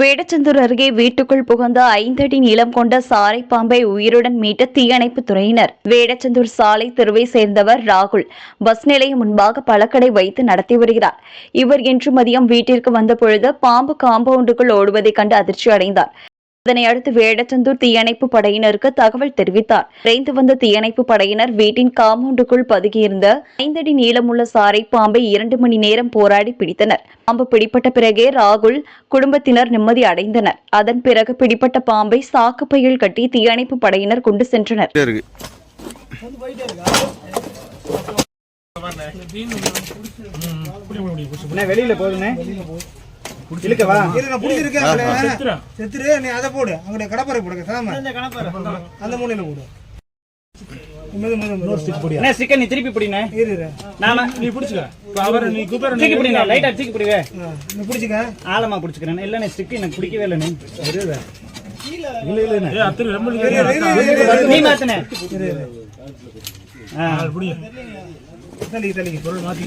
வேடச்சந்தூர் அருகே வீட்டுக்குள் புகுந்த ஐந்தடி நீளம் கொண்ட சாரை பாம்பை உயிருடன் மீட்ட தீயணைப்பு துறையினர். வேடச்சந்தூர் சாலை தெருவை சேர்ந்தவர் ராகுல். பஸ் நிலையம் முன்பாக பழக்கடை வைத்து நடத்தி வருகிறார். இவர் இன்று மதியம் வீட்டிற்கு வந்த பொழுது பாம்பு காம்பவுண்டுக்குள் ஓடுவதைக் கண்டு அதிர்ச்சி அடைந்தார் இதனை அடுத்து வேடச்சந்தூர் தீயணைப்பு படையினருக்கு தகவல் தெரிவித்தார். விரைந்து வந்த தீயணைப்பு படையினர் வீட்டின் காம்பவுண்டுக்குள் பதுகியிருந்த ஐந்தடி நீளமுள்ள சாரை பாம்பை இரண்டு மணி நேரம் போராடி பிடித்தனர். பாம்பு பிடிப்பட்ட பிறகே ராகுல் குடும்பத்தினர் நிம்மதி அடைந்தனர். அதன் பிறகு பிடிப்பட்ட பாம்பை சாக்கு பையில் கட்டி தீயணைப்பு படையினர் கொண்டு சென்றனர். வெளியில போகுதுண்ணே? இழுக்கவா இரு, நான் புடிச்சிருக்கேன். செத்துரு, நீ அதை போடு. அங்கே கடப்பாறை போடுங்க. சாம. அந்த மூலையில போடு. ஸ்டிக்கர் நீ திருப்பி பிடிண்ணே? இரு. நாம நீ பிடிச்சுக்க. அவரை நீ கூப்பிட தூக்கி பிடிங்க லைட்டா தூக்கி பிடிவே நீ பிடிச்சிக்க. ஆழமா பிடிச்சுக்கிறேன் இல்லண்ணே ஸ்டிக் எனக்கு பிடிக்கவே இல்லைண்ணே. நீ மாத்துனே ஆ. தள்ளி தள்ளி பொருள் மாத்தி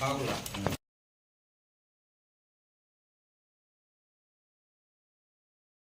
发过来嗯